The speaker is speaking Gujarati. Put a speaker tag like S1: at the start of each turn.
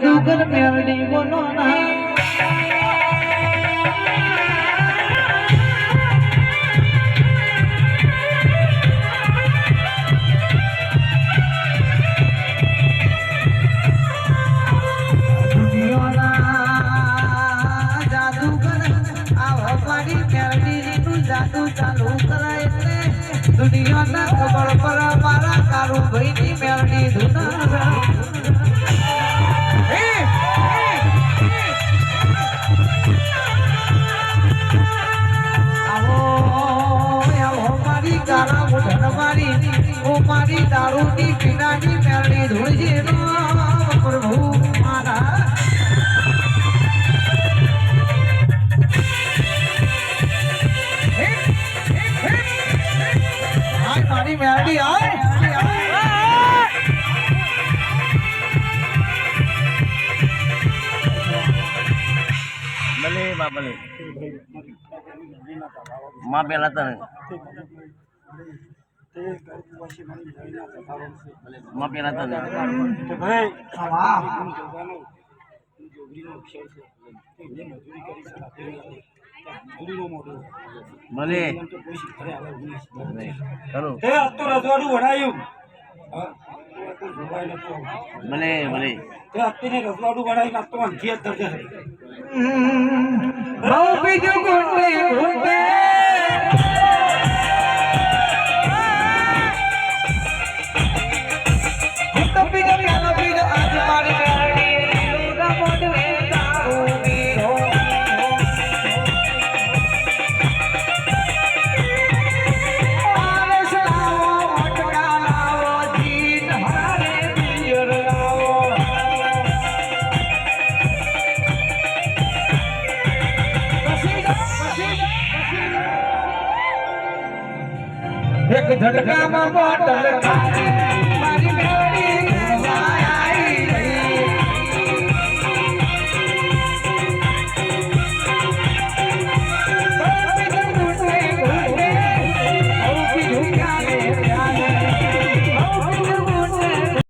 S1: જાદુગર મેરડી બોલો ના. જાદુ ચાલુ કરાય એટલે દુનિયાના ખબર પર મારા કાળુ ભાઈની મેળની ધૂન મારી ગારા મુઢન મારી ઓ મારી દારૂની પીનાની મેરડી ધૂળજી નો પ્રભુ મારા આય મારી મેરડી આય
S2: ભલે બા ભલે માં પેલા તને માં પેલા તને ભલે. ખરું
S3: તે આજ તો રજવાડું વણાયું.
S2: ભલે ભલે.
S3: તે અત્યારે રજવાડું વણાયું દર્જે.
S1: બહુ બીજું એક ઝટકામાં બોટલ મારી મેળી